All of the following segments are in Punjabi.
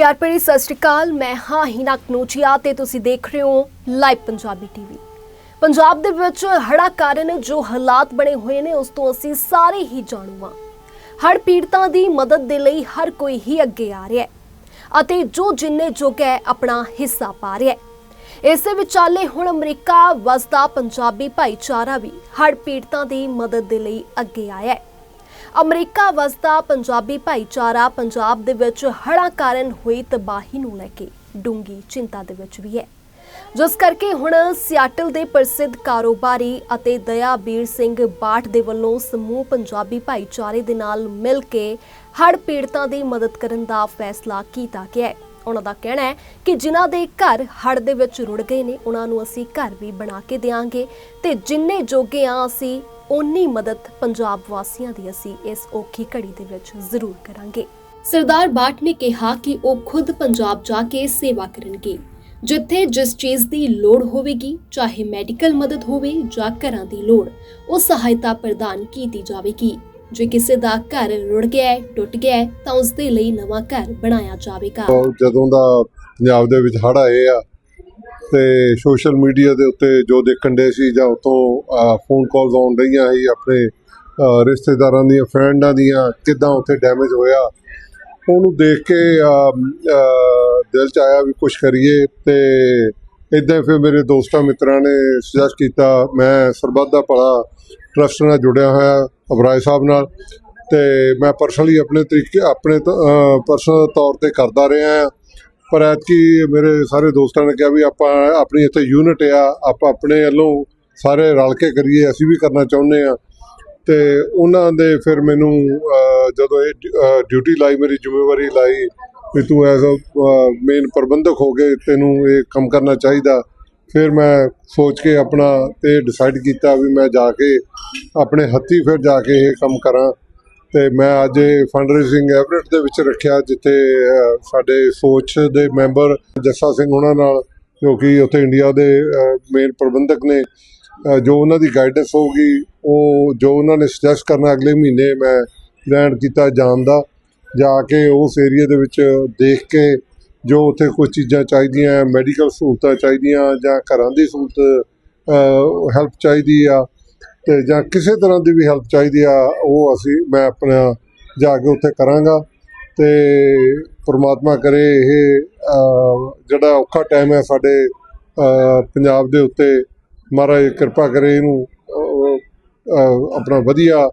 ਪਿਆਰ ਭਰੀ ਸਤਿ ਸ਼੍ਰੀ ਅਕਾਲ। ਮੈਂ ਹਾਂ ਹੀਨਾ ਕਨੋਚੀਆ ਤੇ ਤੁਸੀਂ ਦੇਖ ਰਹੇ ਹੋ ਲਾਈਵ ਪੰਜਾਬੀ ਟੀਵੀ। ਪੰਜਾਬ ਦੇ ਵਿੱਚ ਹੜ੍ਹਾਂ ਕਾਰਨ ਜੋ ਹਾਲਾਤ ਬਣੇ ਹੋਏ ਨੇ, ਉਸ ਤੋਂ ਅਸੀਂ ਸਾਰੇ ਹੀ ਜਾਣੂ ਹਾਂ ਹੜ੍ਹ ਪੀੜਤਾਂ ਦੀ ਮਦਦ ਦੇ ਲਈ ਹਰ ਕੋਈ ਹੀ ਅੱਗੇ ਆ ਰਿਹਾ ਹੈ ਅਤੇ ਜੋ ਜਿੰਨੇ ਜੋਗ ਹੈ, ਆਪਣਾ ਹਿੱਸਾ ਪਾ ਰਿਹਾ ਹੈ। ਇਸੇ ਵਿਚਾਲੇ ਹੁਣ ਅਮਰੀਕਾ ਵਸਦਾ ਪੰਜਾਬੀ ਭਾਈਚਾਰਾ ਵੀ ਹੜ੍ਹ ਪੀੜਤਾਂ ਦੀ ਮਦਦ ਦੇ ਲਈ ਅੱਗੇ ਆਇਆ ਹੈ। ਅਮਰੀਕਾ ਵਸਦਾ ਪੰਜਾਬੀ ਭਾਈਚਾਰਾ ਪੰਜਾਬ ਦੇ ਵਿੱਚ ਹੜ੍ਹਾਂ ਕਾਰਨ ਹੋਈ ਤਬਾਹੀ ਨੂੰ ਲੈ ਕੇ ਡੂੰਗੀ ਚਿੰਤਾ ਦੇ ਵਿੱਚ ਵੀ ਹੈ। ਜਿਸ ਕਰਕੇ ਹੁਣ ਸਿਆਟਲ ਦੇ ਪ੍ਰਸਿੱਧ ਕਾਰੋਬਾਰੀ ਅਤੇ ਦਇਆਬੀਰ ਸਿੰਘ ਬਾਠ ਦੇ ਵੱਲੋਂ ਸਮੂਹ ਪੰਜਾਬੀ ਭਾਈਚਾਰੇ ਦੇ ਨਾਲ ਮਿਲ ਕੇ ਹੜ੍ਹ ਪੀੜਤਾਂ ਦੀ ਮਦਦ ਕਰਨ ਦਾ ਫੈਸਲਾ ਕੀਤਾ ਗਿਆ ਹੈ। ਉਹਨਾਂ ਦਾ ਕਹਿਣਾ ਹੈ ਕਿ ਜਿਨ੍ਹਾਂ ਦੇ ਘਰ ਹੜ੍ਹ ਦੇ ਵਿੱਚ ਰੁੜ ਗਏ ਨੇ, ਉਹਨਾਂ ਨੂੰ ਅਸੀਂ ਘਰ ਵੀ ਬਣਾ ਕੇ ਦੇਵਾਂਗੇ ਤੇ ਜਿੰਨੇ ਜੋਗੇ ਆ ਅਸੀਂ ਓਨੀ ਮਦਦ ਪੰਜਾਬ ਵਾਸੀਆਂ ਦੀ ਅਸੀਂ ਇਸ ਔਖੀ ਘੜੀ ਦੇ ਵਿੱਚ ਜ਼ਰੂਰ ਕਰਾਂਗੇ। ਸਰਦਾਰ ਬਾਟ ਨੇ ਕਿਹਾ ਕਿ ਉਹ ਖੁਦ ਪੰਜਾਬ ਜਾ ਕੇ ਸੇਵਾ ਕਰਨਗੇ, ਜਿੱਥੇ ਜਿਸ ਚੀਜ਼ ਦੀ ਲੋੜ ਹੋਵੇਗੀ, ਚਾਹੇ ਮੈਡੀਕਲ ਮਦਦ ਹੋਵੇ ਜਾਂ ਘਰਾਂ ਦੀ ਲੋੜ, ਉਹ ਸਹਾਇਤਾ ਪ੍ਰਦਾਨ ਕੀਤੀ ਜਾਵੇਗੀ। ਜੇ ਕਿਸੇ ਦਾ ਘਰ ਰੁੜ ਗਿਆ ਹੈ, ਟੁੱਟ ਗਿਆ ਹੈ, ਤਾਂ ਉਸ ਦੇ ਲਈ ਨਵਾਂ ਘਰ ਬਣਾਇਆ ਜਾਵੇਗਾ। ਜਦੋਂ ਦਾ ਪੰਜਾਬ ਦੇ ਵਿੱਚ ਹੜ੍ਹ ਆਏ ਆ ਤੇ ਸੋਸ਼ਲ ਮੀਡੀਆ ਦੇ ਉੱਤੇ ਜੋ ਦੇਖਣ ਦੇ ਸੀ ਜਾਂ ਉਤੋਂ ਫੋਨ ਕਾਲਸ ਆਉਣ ਰਹੀਆਂ ਸੀ ਆਪਣੇ ਰਿਸ਼ਤੇਦਾਰਾਂ ਦੀਆਂ ਫਰੈਂਡਾਂ ਦੀਆਂ, ਕਿਦਾਂ ਉੱਥੇ ਡੈਮੇਜ ਹੋਇਆ। ਉਹਨੂੰ ਦੇਖ ਕੇ ਦਿਲ ਚ ਆਇਆ ਵੀ ਕੁਝ ਕਰੀਏ ਤੇ ਇਦਾਂ ਫਿਰ ਮੇਰੇ ਦੋਸਤਾਂ ਮਿੱਤਰਾਂ ਨੇ ਸੁਜੈਸਟ ਕੀਤਾ, ਮੈਂ ਸਰਬੱਤ ਦਾ ਭਲਾ ਟਰਸਟ ਨਾਲ ਜੁੜਿਆ ਹੋਇਆ ਅਬਰਾਏ ਸਾਹਿਬ ਨਾਲ ਤੇ ਮੈਂ ਪਰਸਨਲੀ ਆਪਣੇ ਤਰੀਕੇ, ਆਪਣੇ ਪਰਸਨਲ ਤੌਰ ਤੇ ਕਰਦਾ ਰਿਹਾ। ਹਾਂ ਪਰ ਐਤਕੀ ਮੇਰੇ ਸਾਰੇ ਦੋਸਤਾਂ ਨੇ ਕਿਹਾ ਵੀ ਆਪਾਂ ਆਪਣੀ ਇੱਥੇ ਯੂਨਿਟ ਆ, ਆਪਾਂ ਆਪਣੇ ਵੱਲੋਂ ਸਾਰੇ ਰਲ ਕੇ ਕਰੀਏ, ਅਸੀਂ ਵੀ ਕਰਨਾ ਚਾਹੁੰਦੇ ਆ ਤੇ ਉਹਨਾਂ ਦੇ ਫਿਰ ਮੈਨੂੰ ਜਦੋਂ ਇਹ ਡਿਊਟੀ ਲਾਈ, ਮੇਰੀ ਜ਼ਿੰਮੇਵਾਰੀ ਲਾਈ ਵੀ ਤੂੰ ਐਜ਼ ਅ ਮੇਨ ਪ੍ਰਬੰਧਕ ਹੋ ਕੇ ਤੈਨੂੰ ਇਹ ਕੰਮ ਕਰਨਾ ਚਾਹੀਦਾ। ਫਿਰ ਮੈਂ ਸੋਚ ਕੇ ਆਪਣਾ ਤੇ ਡਿਸਾਈਡ ਕੀਤਾ ਵੀ ਮੈਂ ਜਾ ਕੇ ਆਪਣੇ ਹੱਥੀ ਫਿਰ ਜਾ ਕੇ ਇਹ ਕੰਮ ਕਰਾਂ। ਤੇ ਮੈਂ ਅੱਜ ਫੰਡ ਰੇਜ਼ਿੰਗ ਐਵਰੇਟ ਦੇ ਵਿੱਚ ਰੱਖਿਆ, ਜਿੱਥੇ ਸਾਡੇ ਸੋਚ ਦੇ ਮੈਂਬਰ ਜੱਸਾ ਸਿੰਘ ਉਹਨਾਂ ਨਾਲ, ਜੋ ਕਿ ਉੱਥੇ ਇੰਡੀਆ ਦੇ ਮੇਨ ਪ੍ਰਬੰਧਕ ਨੇ ਜੋ ਉਹਨਾਂ ਦੀ ਗਾਈਡੈਂਸ ਹੋਊਗੀ, ਉਹ ਜੋ ਉਹਨਾਂ ਨੇ ਸੁਜੈਸਟ ਕਰਨਾ ਅਗਲੇ ਮਹੀਨੇ ਮੈਂ ਪਲਾਨ ਕੀਤਾ ਜਾਣ ਦਾ, ਜਾ ਕੇ ਉਸ ਏਰੀਆ ਦੇ ਵਿੱਚ ਦੇਖ ਕੇ ਜੋ ਉੱਥੇ ਕੁਝ ਚੀਜ਼ਾਂ ਚਾਹੀਦੀਆਂ ਮੈਡੀਕਲ ਸਹੂਲਤਾਂ ਚਾਹੀਦੀਆਂ ਜਾਂ ਘਰਾਂ ਦੀ ਸਹੂਲਤ ਹੈਲਪ ਚਾਹੀਦੀ ਆ ਤੇ ਜਾਂ ਕਿਸੇ ਤਰ੍ਹਾਂ ਦੀ ਵੀ ਹੈਲਪ ਚਾਹੀਦੀ ਆ, ਉਹ ਅਸੀਂ, ਮੈਂ ਆਪਣਾ ਜਾ ਕੇ ਉੱਥੇ ਕਰਾਂਗਾ। ਤੇ ਪ੍ਰਮਾਤਮਾ ਕਰੇ ਇਹ ਜਿਹੜਾ ਔਖਾ ਟਾਈਮ ਹੈ ਸਾਡੇ ਪੰਜਾਬ ਦੇ ਉੱਤੇ, ਮਹਾਰਾਜ ਕਿਰਪਾ ਕਰੇ ਇਹਨੂੰ ਆਪਣਾ ਵਧੀਆ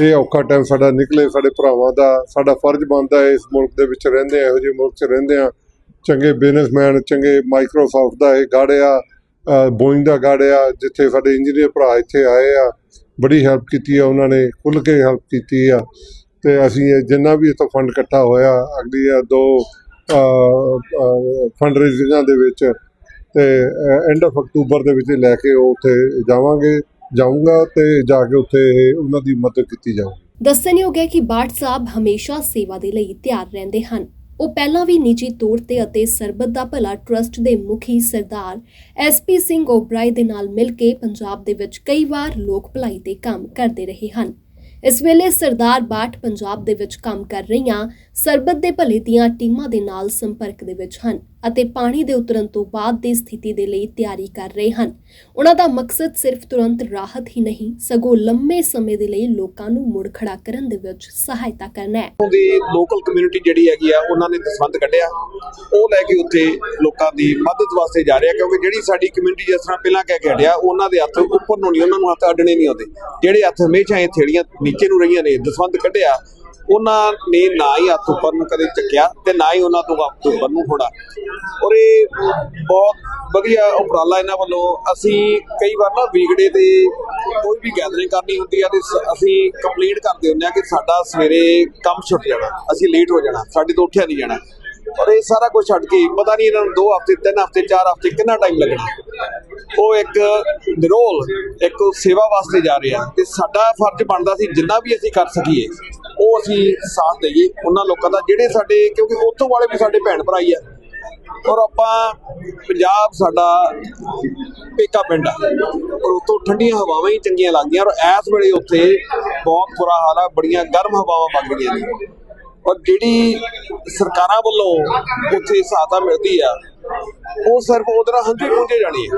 ਇਹ ਔਖਾ ਟਾਈਮ ਸਾਡਾ ਨਿਕਲੇ, ਸਾਡੇ ਭਰਾਵਾਂ ਦਾ, ਸਾਡਾ ਫਰਜ਼ ਬਣਦਾ ਹੈ ਇਸ ਮੁਲਕ ਦੇ ਵਿੱਚ ਰਹਿੰਦੇ ਆ ਇਹੋ ਜਿਹੇ ਮੁਲਕ 'ਚ ਰਹਿੰਦੇ ਆ ਚੰਗੇ ਬਿਜ਼ਨਸਮੈਨ ਚੰਗੇ ਮਾਈਕਰੋਸਾਫਟ ਦਾ ਇਹ ਗਾੜਿਆ ਬੋਇੰਗ ਦਾ ਗਾੜਿਆ ਜਿੱਥੇ ਸਾਡੇ ਇੰਜੀਨੀਅਰ ਭਰਾ ਇੱਥੇ ਆਏ ਆ, ਬੜੀ ਹੈਲਪ ਕੀਤੀ ਆ ਉਹਨਾਂ ਨੇ, ਖੁੱਲ੍ਹ ਕੇ ਹੈਲਪ ਕੀਤੀ ਆ। ਤੇ ਅਸੀਂ ਜਿੰਨਾ ਵੀ ਇਥੋਂ ਫੰਡ ਇਕੱਠਾ ਹੋਇਆ, ਅਗਲੀ ਆ ਦੋ ਫੰਡ ਰੇਜ਼ਿੰਗਾਂ ਦੇ ਵਿੱਚ, ਤੇ ਐਂਡ ਆਫ ਅਕਤੂਬਰ ਦੇ ਵਿੱਚ ਲੈ ਕੇ ਉਹ ਉੱਥੇ ਜਾਵਾਂਗੇ, ਜਾਊਂਗਾ ਤੇ ਜਾ ਕੇ ਉੱਥੇ ਉਹਨਾਂ ਦੀ ਮਦਦ ਕੀਤੀ ਜਾਊਗੀ ਦੱਸਣਯੋਗ ਹੈ ਕਿ ਬਾਠ ਸਾਹਿਬ ਹਮੇਸ਼ਾ ਸੇਵਾ ਦੇ ਲਈ ਤਿਆਰ ਰਹਿੰਦੇ ਹਨ। ਉਹ ਪਹਿਲਾਂ ਵੀ ਨਿੱਜੀ ਤੌਰ ਤੇ ਅਤੇ ਸਰਬੱਤ ਦਾ ਭਲਾ ਟਰਸਟ ਦੇ ਮੁਖੀ ਸਰਦਾਰ ਐਸਪੀ ਸਿੰਘ ਓਬਰਾਏ ਦੇ ਨਾਲ ਮਿਲ ਕੇ ਪੰਜਾਬ ਦੇ ਵਿੱਚ ਕਈ ਵਾਰ ਲੋਕ ਭਲਾਈ ਦੇ ਕੰਮ ਕਰਦੇ ਰਹੇ ਹਨ। ਇਸ ਵੇਲੇ ਸਰਦਾਰ ਬਾਠ ਪੰਜਾਬ ਦੇ ਵਿੱਚ ਕੰਮ ਕਰ ਰਹੀਆਂ ਸਰਬੱਤ ਦੇ ਭਲੇ ਦੀਆਂ ਟੀਮਾਂ ਦੇ ਨਾਲ ਸੰਪਰਕ ਦੇ ਵਿੱਚ ਹਨ। ਅਤੇ ਪਾਣੀ ਦੇ ਉਤਰਨ ਤੋਂ ਬਾਅਦ ਦੀ ਸਥਿਤੀ ਦੇ ਲਈ ਤਿਆਰੀ ਕਰ ਰਹੇ ਹਨ। ਉਹਨਾਂ ਦਾ ਮਕਸਦ ਸਿਰਫ ਤੁਰੰਤ ਰਾਹਤ ਹੀ ਨਹੀਂ, ਸਗੋਂ ਲੰਮੇ ਸਮੇਂ ਦੇ ਲਈ ਲੋਕਾਂ ਨੂੰ ਮੁੜ ਖੜਾ ਕਰਨ ਦੇ ਵਿੱਚ ਸਹਾਇਤਾ ਕਰਨਾ ਹੈ। ਦੀ ਲੋਕਲ ਕਮਿਊਨਿਟੀ ਜਿਹੜੀ ਹੈਗੀ ਆ, ਉਹਨਾਂ ਨੇ ਦਸਵੰਧ ਕੱਢਿਆ। ਉਹ ਲੈ ਕੇ ਉੱਥੇ ਲੋਕਾਂ ਦੀ ਮਦਦ ਵਾਸਤੇ ਜਾ ਰਿਹਾ, ਕਿਉਂਕਿ ਜਿਹੜੀ ਸਾਡੀ ਕਮਿਊਨਿਟੀ ਜਿਸ ਤਰ੍ਹਾਂ ਪਹਿਲਾਂ ਕਹਿ ਕੇ ਹਟਿਆ, ਉਹਨਾਂ ਦੇ ਹੱਥ ਉੱਪਰ ਨੂੰ ਨਹੀਂ, ਉਹਨਾਂ ਨੂੰ ਹੱਥ ਅੱਡਣੇ ਨਹੀਂ ਆਉਂਦੇ। ਜਿਹੜੇ ਹੱਥ ਹਮੇਸ਼ਾ ਇਹ ਥੇੜੀਆਂ ਨੀਚੇ ਨੂੰ ਰਹੀਆਂ ਨੇ, ਦਸਵੰਧ ਕੱਢਿਆ ਉਹਨਾਂ ਨੇ ਨਾ ਹੀ ਹੱਥ ਉੱਪਰ ਨੂੰ ਕਦੇ ਚੱਕਿਆ ਤੇ ਨਾ ਹੀ ਉਹਨਾਂ ਤੋਂ ਹੱਥ ਉੱਪਰ ਨੂੰ ਹੋਣਾ ਔਰ ਇਹ ਬਹੁਤ ਵਧੀਆ ਉਪਰਾਲਾ ਇਹਨਾਂ ਵੱਲੋਂ। ਅਸੀਂ ਕਈ ਵਾਰ ਨਾ ਵੀਕਡੇ ਤੇ ਕੋਈ ਵੀ ਗੈਦਰਿੰਗ ਕਰਨੀ ਹੁੰਦੀ ਆ ਤੇ ਸ- ਅਸੀਂ ਕੰਪਲੇਂਟ ਕਰਦੇ ਹੁੰਦੇ ਆ ਕਿ ਸਾਡਾ ਸਵੇਰੇ ਕੰਮ ਛੁੱਟ ਜਾਣਾ, ਅਸੀਂ ਲੇਟ ਹੋ ਜਾਣਾ, ਸਾਡੇ ਤੋਂ ਉੱਠਿਆ ਨਹੀਂ ਜਾਣਾ। ਔਰ ਇਹ ਸਾਰਾ ਕੁਝ ਛੱਡ ਕੇ ਪਤਾ ਨਹੀਂ ਇਹਨਾਂ ਨੂੰ 2 ਹਫ਼ਤੇ 3 ਹਫ਼ਤੇ 4 ਹਫ਼ਤੇ ਕਿੰਨਾ ਟਾਈਮ ਲੱਗਣਾ। ਉਹ ਇੱਕ ਨਿਰੋਲ, ਇੱਕ ਸੇਵਾ ਵਾਸਤੇ ਜਾ ਰਹੇ ਆ ਤੇ ਸਾਡਾ ਫਰਜ਼ ਬਣਦਾ ਸੀ ਜਿੰਨਾ ਵੀ ਅਸੀਂ ਕਰ ਸਕੀਏ ਅਸੀਂ ਸਾਥ ਦਈਏ ਉਹਨਾਂ ਲੋਕਾਂ ਦਾ, ਜਿਹੜੇ ਸਾਡੇ, ਕਿਉਂਕਿ ਉੱਥੋਂ ਵਾਲੇ ਵੀ ਸਾਡੇ ਭੈਣ ਭਰਾ ਹੀ ਆ। ਔਰ ਆਪਾਂ ਪੰਜਾਬ ਸਾਡਾ ਪੇਕਾ ਪਿੰਡ ਆ। ਔਰ ਉੱਥੋਂ ਠੰਡੀਆਂ ਹਵਾਵਾਂ ਹੀ ਚੰਗੀਆਂ ਲੱਗਦੀਆਂ। ਔਰ ਇਸ ਵੇਲੇ ਉੱਥੇ ਬਹੁਤ ਬੁਰਾ ਹਾਲ ਆ, ਬੜੀਆਂ ਗਰਮ ਹਵਾਵਾਂ ਵਗ ਰਹੀਆਂ ਨੇ। ਔਰ ਜਿਹੜੀ ਸਰਕਾਰਾਂ ਵੱਲੋਂ ਉੱਥੇ ਸਹਾਇਤਾ ਮਿਲਦੀ ਆ, ਉਹ ਸਿਰਫ ਉਹਦੇ ਨਾਲ ਹੰਝੂ ਪਹੁੰਚੇ ਜਾਣੀ ਹੈ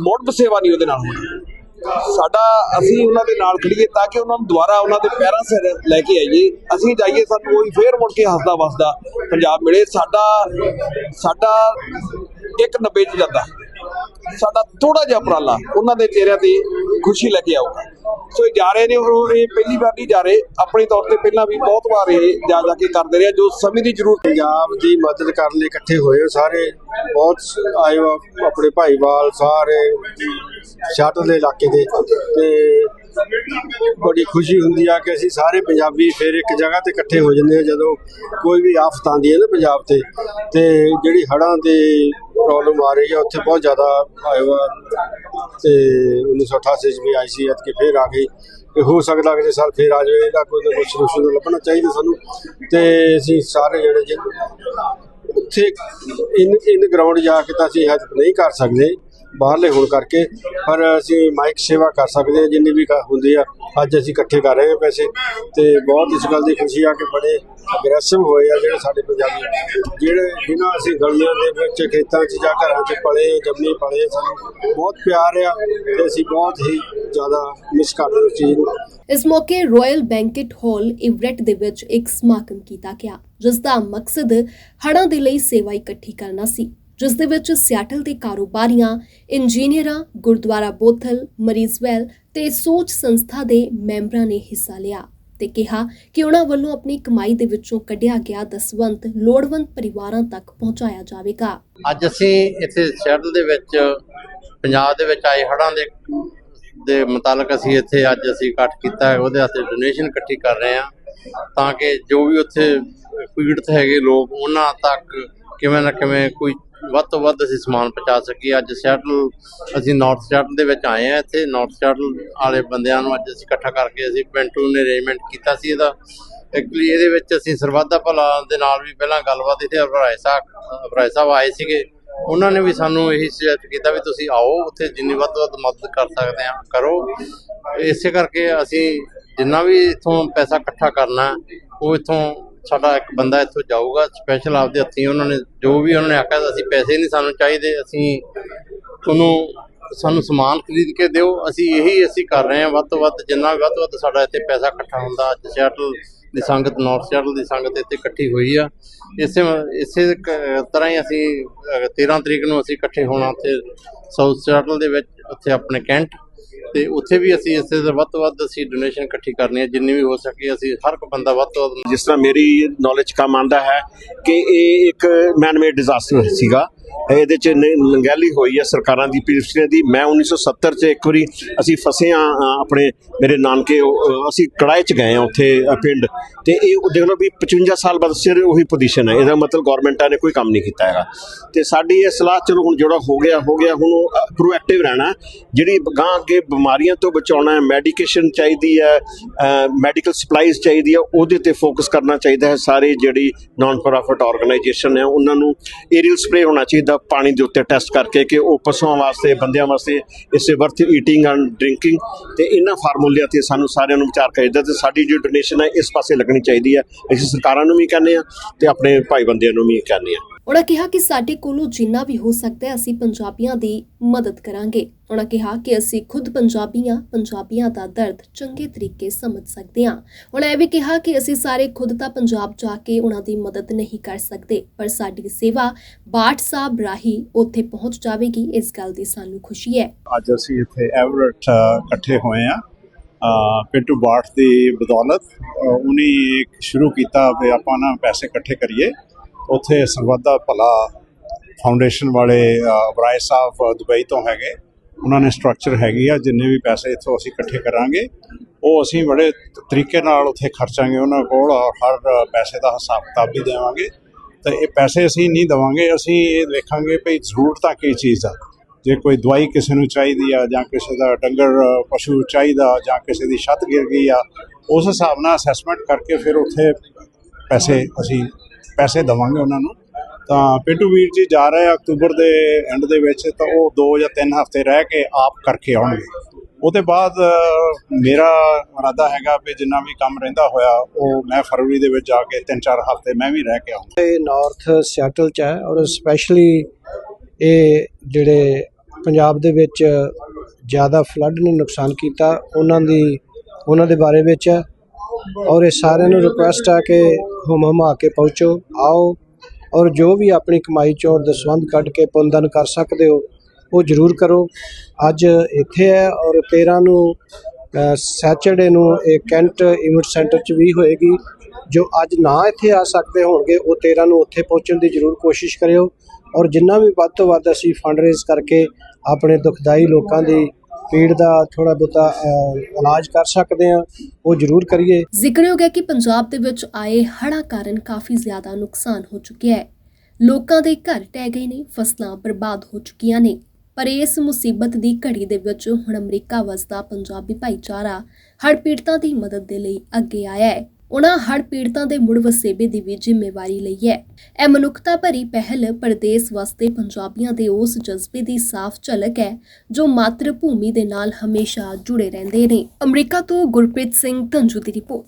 ਮੋੜ ਬਸੇਵਾ ਨਹੀਂ ਉਹਦੇ ਨਾਲ ਹੋਣੀ। ਸਾਡਾ ਅਸੀਂ ਉਹਨਾਂ ਦੇ ਨਾਲ ਖੜੀਏ ਤਾਂ ਕਿ ਉਹਨਾਂ ਨੂੰ ਦੁਬਾਰਾ ਉਹਨਾਂ ਦੇ ਪੈਰਾਂ ਸਿਰ ਲੈ ਕੇ ਆਈਏ। ਅਸੀਂ ਜਾਈਏ ਸਾਨੂੰ ਕੋਈ ਫੇਰ ਮੁੜ ਕੇ ਹੱਸਦਾ ਵਸਦਾ ਪੰਜਾਬ ਮਿਲੇ। ਸਾਡਾ ਸਾਡਾ ਇੱਕ 90 ਚ ਜਾਂਦਾ। ਸਾਡਾ ਥੋੜਾ ਜਿਹਾ ਉਪਰਾਲਾ ਉਹਨਾਂ ਦੇ ਚਿਹਰਿਆਂ ਤੇ ਖੁਸ਼ੀ ਲੈ ਕੇ ਆਊਗਾ। ਸੋ ਇਹ ਜਾ ਰਹੇ ਨੇ ਔਰ ਇਹ ਪਹਿਲੀ ਵਾਰ ਨਹੀਂ ਜਾ ਰਹੇ। ਆਪਣੇ ਤੌਰ ਤੇ ਪਹਿਲਾਂ ਵੀ ਬਹੁਤ ਵਾਰ ਇਹ ਜਾ ਜਾ ਕੇ ਕਰਦੇ ਰਹੇ ਜੋ ਸਮੇਂ ਦੀ ਜ਼ਰੂਰਤ ਪੰਜਾਬ ਦੀ ਮਦਦ ਕਰਨ ਲਈ ਇਕੱਠੇ ਹੋਏ ਸਾਰੇ, ਬਹੁਤ ਆਏ ਆਪਣੇ ਭਾਈਵਾਲ, ਸਾਰੇ ਸ਼ਾਟਲ ਦੇ ਇਲਾਕੇ ਦੇ। ਤੇ ਬੜੀ ਖੁਸ਼ੀ ਹੁੰਦੀ ਆ ਕਿ ਅਸੀਂ ਸਾਰੇ ਪੰਜਾਬੀ ਫਿਰ ਇੱਕ ਜਗ੍ਹਾ ਤੇ ਇਕੱਠੇ ਹੋ ਜਾਂਦੇ ਆ, ਜਦੋਂ ਕੋਈ ਵੀ ਆਫਤ ਆਉਂਦੀ ਹੈ ਨਾ ਪੰਜਾਬ ਤੇ। ਤੇ ਜਿਹੜੀ ਹੜਾਂ ਦੀ ਪ੍ਰੋਬਲਮ ਆ ਰਹੀ ਆ, ਉੱਥੇ ਬਹੁਤ ਜ਼ਿਆਦਾ ਆਏ ਹੋਆ ਤੇ 1988 ਚ ਵੀ ਆਈ ਸੀ ਕਿ ਫਿਰ ਆ ਗਈ। ਤੇ ਹੋ ਸਕਦਾ ਅਗਲੇ ਸਾਲ ਫਿਰ ਆ ਜਾਵੇ, ਇਹਦਾ ਕੋਈ ਨਾ ਕੋਈ ਸੋਲੂਸ਼ਨ ਲੱਭਣਾ ਚਾਹੀਦਾ ਸਾਨੂੰ। ਤੇ ਅਸੀਂ ਸਾਰੇ ਜਿਹੜੇ ਜੀ ਉੱਥੇ ਇਨ ਇਨ ਗਰਾਊਂਡ ਜਾ ਕੇ ਤਾਂ ਅਸੀਂ ਹੈਲਪ ਨਹੀਂ ਕਰ ਸਕਦੇ। ਬਾਹਰਲੇ ਹੋਣ ਕਰਕੇ ਪਰ ਅਸੀਂ ਮਾਈਕ ਸੇਵਾ ਕਰ ਸਕਦੇ ਹਾਂ, ਜਿੰਨੀ ਵੀ ਹੁੰਦੀ ਆ, ਅੱਜ ਅਸੀਂ ਇਕੱਠੇ ਕਰ ਰਹੇ ਹਾਂ ਪੈਸੇ। ਤੇ ਬਹੁਤ ਇਸ ਗੱਲ ਦੀ ਖੁਸ਼ੀ ਆ ਕਿ ਬੜੇ ਅਗਰੈਸਿਵ ਹੋਏ ਆ ਜਿਹੜੇ ਸਾਡੇ ਪੰਜਾਬੀ। ਜਿਹੜੇ ਜਿਨ੍ਹਾਂ ਅਸੀਂ ਗਲੀਆਂ ਦੇ ਵਿੱਚ, ਖੇਤਾਂ 'ਚ ਜਾਂ ਘਰਾਂ 'ਚ ਪਲੇ, ਜੰਮੇ ਪਲੇ, ਸਾਨੂੰ ਬਹੁਤ ਪਿਆਰ ਆ ਤੇ ਅਸੀਂ ਬਹੁਤ ਹੀ ਜ਼ਿਆਦਾ ਮਿਸ ਕਰਦੇ ਉਸ ਚੀਜ਼ ਨੂੰ। ਇਸ ਮੌਕੇ ਰਾਇਲ ਬੈਂਕਟ ਹਾਲ ਇਵਰੈਟ ਦੇ ਵਿੱਚ ਇੱਕ ਸਮਾਗਮ ਕੀਤਾ ਗਿਆ, ਜਿਸ ਦਾ ਮਕਸਦ ਹੜ੍ਹਾਂ ਦੇ ਲਈ ਸੇਵਾ ਇਕੱਠੀ ਕਰਨਾ ਸੀ। ਜਿਸ ਦੇ ਵਿੱਚ ਸਿਆਟਲ ਦੇ ਕਾਰੋਬਾਰੀਆਂ, ਇੰਜੀਨੀਅਰਾਂ, ਗੁਰਦੁਆਰਾ ਬੋਥਲ, ਮਰੀਜ਼ਵੈਲ ਤੇ ਸੋਚ ਸੰਸਥਾ ਦੇ ਮੈਂਬਰਾਂ ਨੇ ਹਿੱਸਾ ਲਿਆ ਤੇ ਕਿਹਾ ਕਿ ਉਹਨਾਂ ਵੱਲੋਂ ਆਪਣੀ ਕਮਾਈ ਦੇ ਵਿੱਚੋਂ ਕੱਢਿਆ ਗਿਆ ਦਸਵੰਤ, ਲੋੜਵੰਦ ਪਰਿਵਾਰਾਂ ਤੱਕ ਪਹੁੰਚਾਇਆ ਜਾਵੇਗਾ। ਅੱਜ ਅਸੀਂ ਇੱਥੇ ਸ਼ਹਿਰ ਦੇ ਵਿੱਚ, ਪੰਜਾਬ ਦੇ ਵਿੱਚ ਆਏ ਹੜ੍ਹਾਂ ਦੇ ਦੇ ਮੁਤਾਲਕ ਅਸੀਂ ਇੱਥੇ ਅੱਜ ਅਸੀਂ ਇਕੱਠ ਕੀਤਾ ਹੈ, ਉਹਦੇ ਵਾਸਤੇ ਡੋਨੇਸ਼ਨ ਇਕੱਠੀ ਕਰ ਰਹੇ ਹਾਂ ਤਾਂ ਕਿ ਜੋ ਵੀ ਉੱਥੇ ਪੀੜਤ ਹੈਗੇ ਲੋਕ, ਉਹਨਾਂ ਤੱਕ ਕਿਵੇਂ ਨਾ ਕਿਵੇਂ ਕੋਈ ਵੱਧ ਤੋਂ ਵੱਧ ਅਸੀਂ ਸਮਾਨ ਪਹੁੰਚਾ ਸਕੀਏ। ਅੱਜ ਸ਼ੈਟਲ ਅਸੀਂ ਨਾਰਥ ਸ਼ੈਟਲ ਦੇ ਵਿੱਚ ਆਏ ਆ ਇੱਥੇ। ਨਾਰਥ ਸ਼ੈਟਲ ਵਾਲੇ ਬੰਦਿਆਂ ਨੂੰ ਅੱਜ ਅਸੀਂ ਇਕੱਠਾ ਕਰਕੇ ਅਸੀਂ ਪਿੰਟੂ ਨੇ ਅਰੇਂਜਮੈਂਟ ਕੀਤਾ ਸੀ ਇਹਦਾ। ਐਕਚੁਅਲੀ ਇਹਦੇ ਵਿੱਚ ਅਸੀਂ ਸਰਵਾਦਾ ਭਲਾ ਦੇ ਨਾਲ ਵੀ ਪਹਿਲਾਂ ਗੱਲਬਾਤ ਇੱਥੇ ਅਬਰਾਏ ਸਾਹਿਬ ਅਬਰਾਏ ਸਾਹਿਬ ਆਏ ਸੀਗੇ। ਉਹਨਾਂ ਨੇ ਵੀ ਸਾਨੂੰ ਇਹੀ ਸੁਜੈਸਟ ਕੀਤਾ ਵੀ ਤੁਸੀਂ ਆਓ, ਉੱਥੇ ਜਿੰਨੀ ਵੱਧ ਤੋਂ ਵੱਧ ਮਦਦ ਕਰ ਸਕਦੇ ਆ ਕਰੋ। ਇਸੇ ਕਰਕੇ ਅਸੀਂ ਜਿੰਨਾ ਵੀ ਇਥੋਂ ਪੈਸਾ ਇਕੱਠਾ ਕਰਨਾ, ਉਹ ਇਥੋਂ ਸਾਡਾ ਇੱਕ ਬੰਦਾ ਇੱਥੋਂ ਜਾਊਗਾ ਸਪੈਸ਼ਲ ਆਪਦੇ ਹੱਥੀਂ ਉਹਨਾਂ ਨੇ ਜੋ ਵੀ ਉਹਨਾਂ ਨੇ ਆਖਿਆ ਅਸੀਂ ਪੈਸੇ ਨਹੀਂ ਸਾਨੂੰ ਚਾਹੀਦੇ ਅਸੀਂ ਤੁਹਾਨੂੰ ਸਾਨੂੰ ਸਮਾਨ ਖਰੀਦ ਕੇ ਦਿਓ ਅਸੀਂ ਇਹੀ ਅਸੀਂ ਕਰ ਰਹੇ ਹਾਂ ਵੱਧ ਤੋਂ ਵੱਧ ਜਿੰਨਾ ਵੀ ਵੱਧ ਤੋਂ ਵੱਧ ਸਾਡਾ ਇੱਥੇ ਪੈਸਾ ਇਕੱਠਾ ਹੁੰਦਾ ਅੱਜ ਸਿਆਟਲ ਦੀ ਸੰਗਤ ਨਾਰਥ ਸਿਆਟਲ ਦੀ ਸੰਗਤ ਇੱਥੇ ਇਕੱਠੀ ਹੋਈ ਆ। ਇਸੇ ਇਸੇ ਤਰ੍ਹਾਂ ਹੀ ਅਸੀਂ ਅਹ, 13 ਤਰੀਕ ਨੂੰ ਅਸੀਂ ਇਕੱਠੇ ਹੋਣਾ ਉੱਥੇ ਸਾਊਥ ਸਿਆਟਲ ਦੇ ਵਿੱਚ ਉੱਥੇ ਆਪਣੇ ਕੈਂਟ ਤੇ ਉੱਥੇ ਵੀ ਅਸੀਂ ਇਸੇ ਦੇ ਵੱਧ ਤੋਂ ਵੱਧ ਅਸੀਂ ਡੋਨੇਸ਼ਨ ਇਕੱਠੀ ਕਰਨੀ ਹੈ, ਜਿੰਨੀ ਵੀ ਹੋ ਸਕੇ ਅਸੀਂ ਹਰ ਇੱਕ ਬੰਦਾ ਵੱਧ ਤੋਂ ਵੱਧ ਜਿਸ ਤਰ੍ਹਾਂ ਮੇਰੀ ਨੌਲੇਜ ਕੰਮ ਆਂਦਾ ਹੈ ਕਿ ਇਹ ਇੱਕ ਮੈਨਮੇਡ ਡਿਜ਼ਾਸਟਰ ਸੀਗਾ। ਇਹਦੇ ਚ ਨ- ਨੰਗੈਲੀ ਹੋਈ ਹੈ ਸਰਕਾਰਾਂ ਦੀ ਪਿਛਲੇ ਦੀ। ਮੈਂ 1970 ਚ ਇੱਕ ਵਾਰੀ ਅਸੀਂ ਫਸੇ ਆ ਆਪਣੇ ਮੇਰੇ ਨਾਨਕੇ ਅਸੀਂ ਕੜਾਏ ਚ ਗਏ ਆ ਉੱਥੇ ਪਿੰਡ। ਤੇ ਇਹ ਦੇਖ ਲਓ ਵੀ 55 ਸਾਲ ਬਾਅਦ ਸਿਰ ਉਹੀ ਪੋਜੀਸ਼ਨ ਹੈ ਇਹਦਾ ਮਤਲਬ ਗਵਰਨਮੈਂਟਾਂ ਨੇ ਕੋਈ ਕੰਮ ਨਹੀਂ ਕੀਤਾ ਹੈਗਾ। ਤੇ ਸਾਡੀ ਇਹ ਸਲਾਹ, ਚਲੋ ਹੁਣ ਜਿਹੜਾ ਹੋ ਗਿਆ ਹੋ ਗਿਆ, ਹੁਣ ਉਹ ਪ੍ਰੋਐਕਟਿਵ ਰਹਿਣਾ। ਜਿਹੜੀ ਗਾਂ ਅੱਗੇ ਬਿਮਾਰੀਆਂ ਤੋਂ ਬਚਾਉਣਾ ਹੈ ਮੈਡੀਕੇਸ਼ਨ ਚਾਹੀਦੀ ਹੈ ਮੈਡੀਕਲ ਸਪਲਾਈਜ਼ ਚਾਹੀਦੀ ਹੈ, ਉਹਦੇ ਤੇ ਫੋਕਸ ਕਰਨਾ ਚਾਹੀਦਾ ਹੈ। ਸਾਰੇ ਜਿਹੜੀ ਨਾਨ ਪ੍ਰੋਫਿਟ ਆਰਗੇਨਾਈਜੇਸ਼ਨ ਹੈ ਉਹਨਾਂ ਨੂੰ ਏਰੀਅਲ ਸਪਰੇ ਹੋਣਾ ਚਾਹੀਦਾ ਪਾਣੀ ਦੇ ਉੱਤੇ ਟੈਸਟ ਕਰਕੇ ਕਿ ਉਹ ਪਸ਼ੂਆਂ ਵਾਸਤੇ, ਬੰਦਿਆਂ ਵਾਸਤੇ ਇਸੇ ਵਰਥ ਈਟਿੰਗ ਐਂਡ ਡਰਿੰਕਿੰਗ ਤੇ ਇਹਨਾਂ ਫਾਰਮੂਲਿਆਂ ਤੇ ਸਾਨੂੰ ਸਾਰਿਆਂ ਨੂੰ ਵਿਚਾਰ ਚਾਹੀਦਾ ਤੇ ਸਾਡੀ ਜੋ ਡੋਨੇਸ਼ਨ ਹੈ, ਇਸ ਪਾਸੇ ਲੱਗਣੀ ਚਾਹੀਦੀ ਹੈ। ਅਸੀਂ ਸਰਕਾਰਾਂ ਨੂੰ ਵੀ ਕਹਿੰਦੇ ਆ ਤੇ ਆਪਣੇ ਭਾਈ ਬੰਦਿਆਂ ਨੂੰ ਵੀ ਕਹਿੰਦੇ ਆ ਉਹਨਾਂ ਕਿਹਾ ਕਿ ਸਾਡੇ ਕੋਲੋਂ ਜਿੰਨਾ ਵੀ ਹੋ ਸਕਦਾ ਹੈ, ਅਸੀਂ ਪੰਜਾਬੀਆਂ ਦੀ ਮਦਦ ਕਰਾਂਗੇ। ਉਹਨਾਂ ਕਿਹਾ ਕਿ ਅਸੀਂ ਖੁਦ ਪੰਜਾਬੀਆਂ ਪੰਜਾਬੀਆਂ ਦਾ ਦਰਦ ਚੰਗੇ ਤਰੀਕੇ ਸਮਝ ਸਕਦੇ ਹਾਂ। ਉਹਨਾਂ ਇਹ ਵੀ ਕਿਹਾ ਕਿ ਅਸੀਂ ਸਾਰੇ ਖੁਦ ਤਾਂ ਪੰਜਾਬ ਜਾ ਕੇ ਉਹਨਾਂ ਦੀ ਮਦਦ ਨਹੀਂ ਕਰ ਸਕਦੇ, ਪਰ ਸਾਡੀ ਸੇਵਾ ਬਾਠ ਸਾਹਿਬ ਰਾਹੀਂ ਉੱਥੇ ਪਹੁੰਚ ਜਾਵੇਗੀ, ਇਸ ਗੱਲ ਦੀ ਸਾਨੂੰ ਖੁਸ਼ੀ ਹੈ। ਅੱਜ ਅਸੀਂ ਇੱਥੇ ਐਵਰਟ ਇਕੱਠੇ ਹੋਏ ਆ ਪਿੰਟੂ ਬਾਠ ਦੀ ਬਦੌਲਤ ਉਹਨੇ ਸ਼ੁਰੂ ਕੀਤਾ ਵੀ ਆਪਾਂ ਨਾ ਪੈਸੇ ਇਕੱਠੇ ਕਰੀਏ। ਉੱਥੇ ਸਰਵਦਾ ਭਲਾ ਫਾਊਂਡੇਸ਼ਨ ਵਾਲੇ ਅ, ਸਾਹਿਬ ਦੁਬਈ ਤੋਂ ਹੈਗੇ। ਉਹਨਾਂ ਨੇ ਸਟਰਕਚਰ ਹੈਗੀ ਆ ਜਿੰਨੇ ਵੀ ਪੈਸੇ ਇੱਥੋਂ ਅਸੀਂ ਇਕੱਠੇ ਕਰਾਂਗੇ ਉਹ ਅਸੀਂ ਬੜੇ ਤਰੀਕੇ ਨਾਲ ਉੱਥੇ ਖਰਚਾਂਗੇ ਉਹਨਾਂ ਕੋਲ ਔਰ ਹਰ ਪੈਸੇ ਦਾ ਹਿਸਾਬ ਕਿਤਾਬ ਵੀ ਦੇਵਾਂਗੇ। ਤੇ ਇਹ ਪੈਸੇ ਅਸੀਂ ਨਹੀਂ ਦੇਵਾਂਗੇ ਅਸੀਂ ਇਹ ਦੇਖਾਂਗੇ ਭਈ ਜ਼ਰੂਰਤਾਂ ਕੀ ਚੀਜ਼ ਆ। ਜੇ ਕੋਈ ਦਵਾਈ ਕਿਸੇ ਨੂੰ ਚਾਹੀਦੀ ਆ ਜਾਂ ਕਿਸੇ ਦਾ ਡੰਗਰ ਪਸ਼ੂ ਚਾਹੀਦਾ ਜਾਂ ਕਿਸੇ ਦੀ ਛੱਤ ਗਿਰ ਗਈ ਆ ਉਸ ਹਿਸਾਬ ਨਾਲ ਅਸੈਸਮੈਂਟ ਕਰਕੇ ਫਿਰ ਉੱਥੇ ਪੈਸੇ ਅਸੀਂ ਪੈਸੇ ਦੇਵਾਂਗੇ ਉਹਨਾਂ ਨੂੰ। ਤਾਂ ਪਿੰਟੂ ਵੀਰ ਜੀ ਜਾ ਰਹੇ ਆ ਅਕਤੂਬਰ ਦੇ ਐਂਡ ਦੇ ਵਿੱਚ, ਤਾਂ ਉਹ 2 ਜਾਂ 3 ਹਫ਼ਤੇ ਰਹਿ ਕੇ ਆਪ ਕਰਕੇ ਆਉਣਗੇ। ਉਹਦੇ ਬਾਅਦ ਮੇਰਾ ਇਰਾਦਾ ਹੈਗਾ ਵੀ ਜਿੰਨਾ ਵੀ ਕੰਮ ਰਹਿੰਦਾ ਹੋਇਆ, ਉਹ ਮੈਂ ਫਰਵਰੀ ਦੇ ਵਿੱਚ ਜਾ ਕੇ 3-4 ਹਫ਼ਤੇ ਮੈਂ ਵੀ ਰਹਿ ਕੇ ਆਉਂਗਾ ਇਹ ਨਾਰਥ ਸਿਆਟਲ ਚ ਹੈ ਔਰ ਸਪੈਸ਼ਲੀ ਇਹ ਜਿਹੜੇ ਪੰਜਾਬ ਦੇ ਵਿੱਚ ਜ਼ਿਆਦਾ ਫਲੱਡ ਨੇ ਨੁਕਸਾਨ ਕੀਤਾ, ਉਹਨਾਂ ਦੀ, ਉਹਨਾਂ ਦੇ ਬਾਰੇ ਵਿੱਚ ਔਰ ਇਹ ਸਾਰਿਆਂ ਨੂੰ ਰਿਕੁਐਸਟ ਆ ਕਿ ਹੁਮ ਹਮਾ ਕੇ ਪਹੁੰਚੋ, ਆਓ ਔਰ ਜੋ ਵੀ ਆਪਣੀ ਕਮਾਈ ਚੋਂ ਦਸਵੰਧ ਕੱਢ ਕੇ ਪੁੰਨਦਾਨ ਕਰ ਸਕਦੇ ਹੋ, ਉਹ ਜ਼ਰੂਰ ਕਰੋ। ਅੱਜ ਇੱਥੇ ਹੈ ਔਰ 13 ਨੂੰ ਸੈਚਰਡੇ ਨੂੰ ਇਹ ਕੈਂਟ ਇਵੈਂਟ ਸੈਂਟਰ 'ਚ ਵੀ ਹੋਏਗੀ, ਜੋ ਅੱਜ ਨਾ ਇੱਥੇ ਆ ਸਕਦੇ ਹੋਣਗੇ, ਉਹ 13 ਨੂੰ ਉੱਥੇ ਪਹੁੰਚਣ ਦੀ ਜ਼ਰੂਰ ਕੋਸ਼ਿਸ਼ ਕਰਿਓ। ਔਰ ਜਿੰਨਾ ਵੀ ਵੱਧ ਤੋਂ ਵੱਧ ਅਸੀਂ ਫੰਡ ਰੇਜ਼ ਕਰਕੇ ਆਪਣੇ ਦੁਖਦਾਈ ਲੋਕਾਂ ਦੀ ਪੀੜ ਦਾ ਥੋੜਾ ਬਹੁਤਾ ਇਲਾਜ ਕਰ ਸਕਦੇ ਹਾਂ, ਉਹ ਜ਼ਰੂਰ ਕਰੀਏ। ਜ਼ਿਕਰਯੋਗ ਹੈ ਕਿ ਪੰਜਾਬ ਦੇ ਵਿੱਚ ਆਏ ਹੜ੍ਹਾਂ ਕਾਰਨ ਕਾਫੀ ਜ਼ਿਆਦਾ ਨੁਕਸਾਨ ਹੋ ਚੁੱਕਿਆ ਹੈ। ਲੋਕਾਂ ਦੇ ਘਰ ਟਹਿ ਗਏ ਨੇ, ਫਸਲਾਂ ਬਰਬਾਦ ਹੋ ਚੁੱਕੀਆਂ ਨੇ। ਪਰ ਇਸ ਮੁਸੀਬਤ ਦੀ ਘੜੀ ਦੇ ਵਿੱਚ ਹੁਣ ਅਮਰੀਕਾ ਵਸਦਾ ਪੰਜਾਬੀ ਭਾਈਚਾਰਾ ਹੜ੍ਹ ਪੀੜਤਾਂ ਦੀ ਮਦਦ ਦੇ ਲਈ ਅੱਗੇ ਆਇਆ ਹੈ। ਉਹਨਾਂ ਹੜ ਪੀੜਤਾਂ ਦੇ ਮੁੜ ਵਸੇਬੇ ਦੀ ਵੀ ਜ਼ਿੰਮੇਵਾਰੀ ਲਈ ਹੈ। ਇਹ ਮਨੁੱਖਤਾ ਭਰੀ ਪਹਿਲ ਪ੍ਰਦੇਸ਼ ਵਸਦੇ ਪੰਜਾਬੀਆਂ ਦੇ ਉਸ ਜਜ਼ਬੇ ਦੀ ਸਾਫ਼ ਝਲਕ ਹੈ, ਜੋ ਮਾਤਰ ਭੂਮੀ ਦੇ ਨਾਲ ਹਮੇਸ਼ਾ ਜੁੜੇ ਰਹਿੰਦੇ ਨੇ। ਅਮਰੀਕਾ ਤੋਂ ਗੁਰਪ੍ਰੀਤ ਸਿੰਘ ਧੰਜੂ ਦੀ ਰਿਪੋਰਟ।